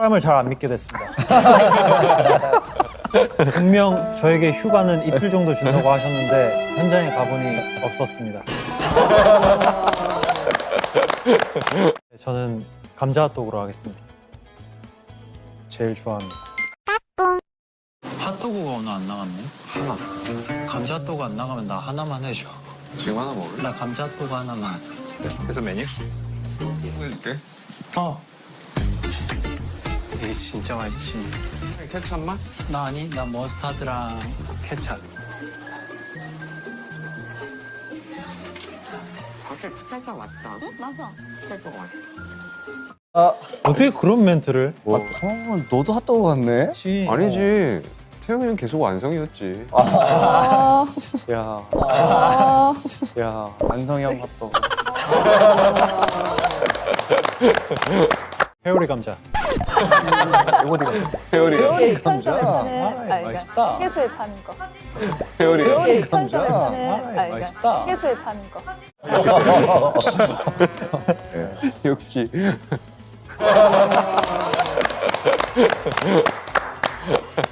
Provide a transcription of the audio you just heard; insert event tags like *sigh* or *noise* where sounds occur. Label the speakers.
Speaker 1: 사람을 잘 안 믿게 됐습니다. *laughs* 분명 저에게 휴가는 이틀 정도 준다고 하셨는데 현장에 가보니 없었습니다. *laughs* 저는 감자 핫도그로 하겠습니다. 제일 좋아합니다. 핫도그가 오늘 안 나갔네? 하나. 감자 핫도그 안 나가면 나 하나만 해줘.
Speaker 2: 지금 하나 먹을래?
Speaker 1: 나 감자 핫도그 하나만.
Speaker 2: 해서 메뉴? 해줄게.
Speaker 1: 어. 진짜 맛있지.
Speaker 2: 케찹 맛?
Speaker 1: 나 아니, 나 머스타드랑 케찹.
Speaker 3: 사실?
Speaker 4: 응? 맞아.
Speaker 3: 맛있어.
Speaker 1: 어떻게 그런 멘트를?
Speaker 2: 뭐
Speaker 5: 어, 너도 핫도그 같네?
Speaker 1: 혹시
Speaker 2: 아니지. 태영이는 계속 완성이었지.
Speaker 5: 야,
Speaker 4: 아,
Speaker 5: 야, 완성형 핫도그. *laughs*
Speaker 1: 회오리 감자.
Speaker 2: 태열이
Speaker 4: 편점에 파는
Speaker 1: 아이,
Speaker 4: 아, 그러니까
Speaker 1: 맛있다.
Speaker 4: 휴게소에 파는 거. 편점에
Speaker 1: 감자.
Speaker 4: 파는
Speaker 1: 아이,
Speaker 4: 아,
Speaker 1: 맛있다.
Speaker 4: 휴게소에 파는 거. *laughs*
Speaker 5: 역시. *laughs*